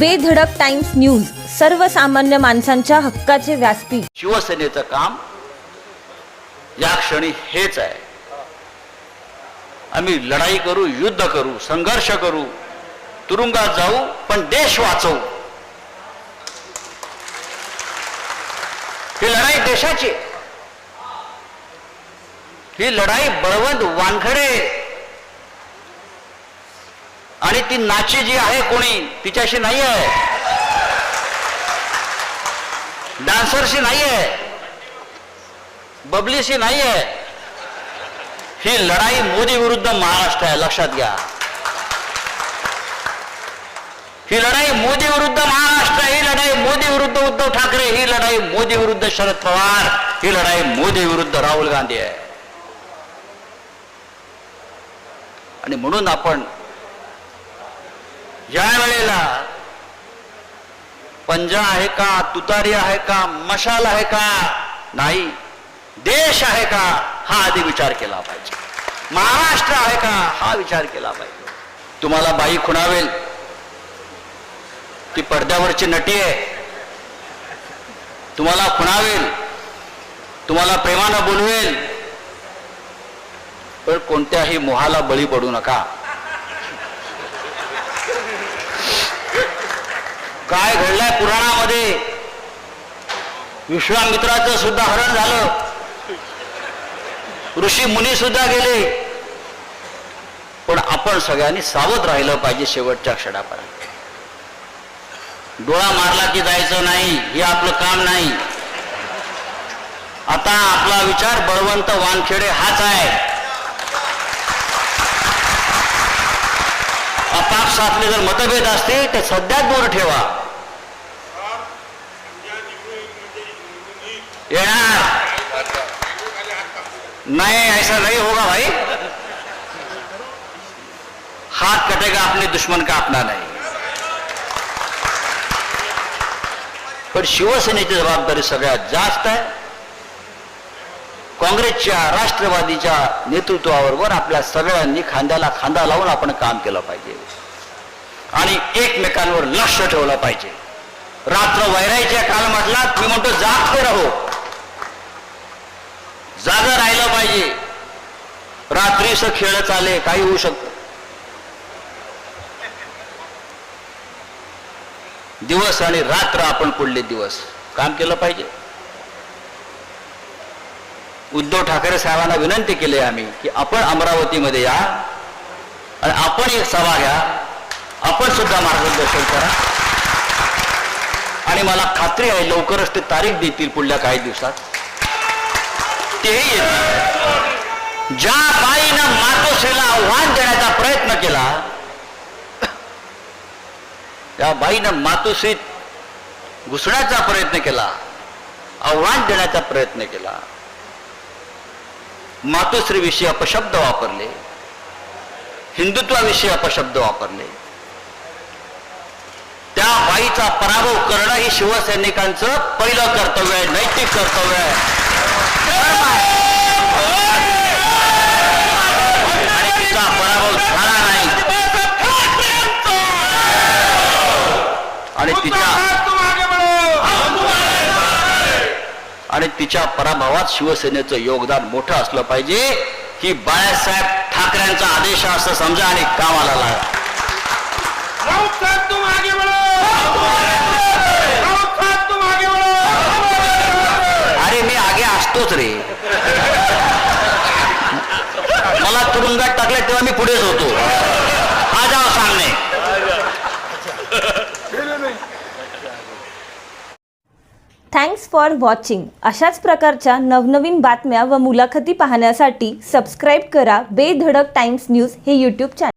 बेधडक times news सर्वसामान्य माणसांच्या हक्काचे व्यासपीठ. शिवसेनेचं काम या क्षणी हेच आहे. आम्ही लढाई करू युद्ध करू संघर्ष करू तुरुंगात जाऊ पण देश वाचवू. ही लढाई देशाची ही लढाई बळवंत वानखडे आणि ती नाची जी आहे कोणी तिच्याशी नाही आहे डान्सरशी नाही आहे बबलीशी नाही आहे ही लढाई मोदी विरुद्ध महाराष्ट्र आहे लक्षात घ्या. ही लढाई मोदी विरुद्ध महाराष्ट्र ही लढाई मोदी विरुद्ध उद्धव ठाकरे ही लढाई मोदी विरुद्ध शरद पवार ही लढाई मोदी विरुद्ध राहुल गांधी आहे. आणि म्हणून आपण ज्या वेळेला पंजा आहे का तुतारी आहे का मशाल आहे का नाही देश आहे का हा आधी विचार केला पाहिजे. महाराष्ट्र आहे का हा विचार केला पाहिजे. तुम्हाला बाई खुणावेल. ती पडद्यावरची नटी आहे. तुम्हाला खुणावेल. तुम्हाला प्रेमानं बोलवेल. पण कोणत्याही मोहाला बळी पडू नका. काय घडलंय पुराणामध्ये? विश्वामित्राचं सुद्धा हरण झालं. ऋषी मुनी सुद्धा गेले. पण आपण सगळ्यांनी सावध राहिलं पाहिजे शेवटच्या क्षणापर्यंत. डोळा मारला की जायचं नाही हे आपलं काम नाही. आता आपला विचार बळवंत वानखेडे हाच आहे. आपापसातले जर मतभेद असतील ते सध्या दूर ठेवा। येणार नहीं, ऐसा नहीं होगा भाई। हाथ कटेगा, अपने दुश्मन का अपना नहीं। पण शिवसेनेची जबाबदारी सगळ्यात जास्त आहे काँग्रेसच्या राष्ट्रवादीच्या नेतृत्वाबरोबर आपल्या सगळ्यांनी खांद्याला खांदा लावून आपण काम केलं पाहिजे. आणि एकमेकांवर लक्ष ठेवलं पाहिजे. रात्र वैरायच्या म्हटला मी म्हणतो जात राहो. जागा राहिलं पाहिजे. रात्रीच खेळ चाले काही होऊ शकतं. दिवस आणि रात्र आपण पुढले दिवस काम केलं पाहिजे. उद्धव ठाकरे साहेबांना विनंती केली आम्ही की आपण अमरावतीमध्ये या आणि आपण एक सभा घ्या. आपण सुद्धा मार्गदर्शन करा. आणि मला खात्री आहे लवकरच ते तारीख देतील पुढल्या काही दिवसात. तेही येतील. ज्या बाईनं मातोश्रीला आव्हान देण्याचा प्रयत्न केला त्या बाईनं मातोश्रीत घुसण्याचा प्रयत्न केला आव्हान देण्याचा प्रयत्न केला. मातोश्रीविषयी अपशब्द वापरले हिंदुत्वाविषयी अपशब्द वापरले. त्या बाईचा पराभव करणं ही शिवसैनिकांचं पहिलं कर्तव्य आहे नैतिक कर्तव्य आहे. आणि तिचा पराभव झाला नाही. आणि तिच्या आणि तिच्या पराभवात शिवसेनेचं योगदान मोठं असलं पाहिजे. ही बाळासाहेब ठाकरेंचा आदेश असं समजा आणि कामाला लागा अरे मी आगे असतोच रे. मला तुरुंगात टाकले तेव्हा मी पुढेच होतो. हा जाओ सामने थँक्स फॉर वॉचिंग अशाच प्रकारच्या नवनवीन बातम्या व मुलाखती पाहण्यासाठी सबस्क्राईब करा बेधडक टाइम्स न्यूज हे यूट्यूब चॅनल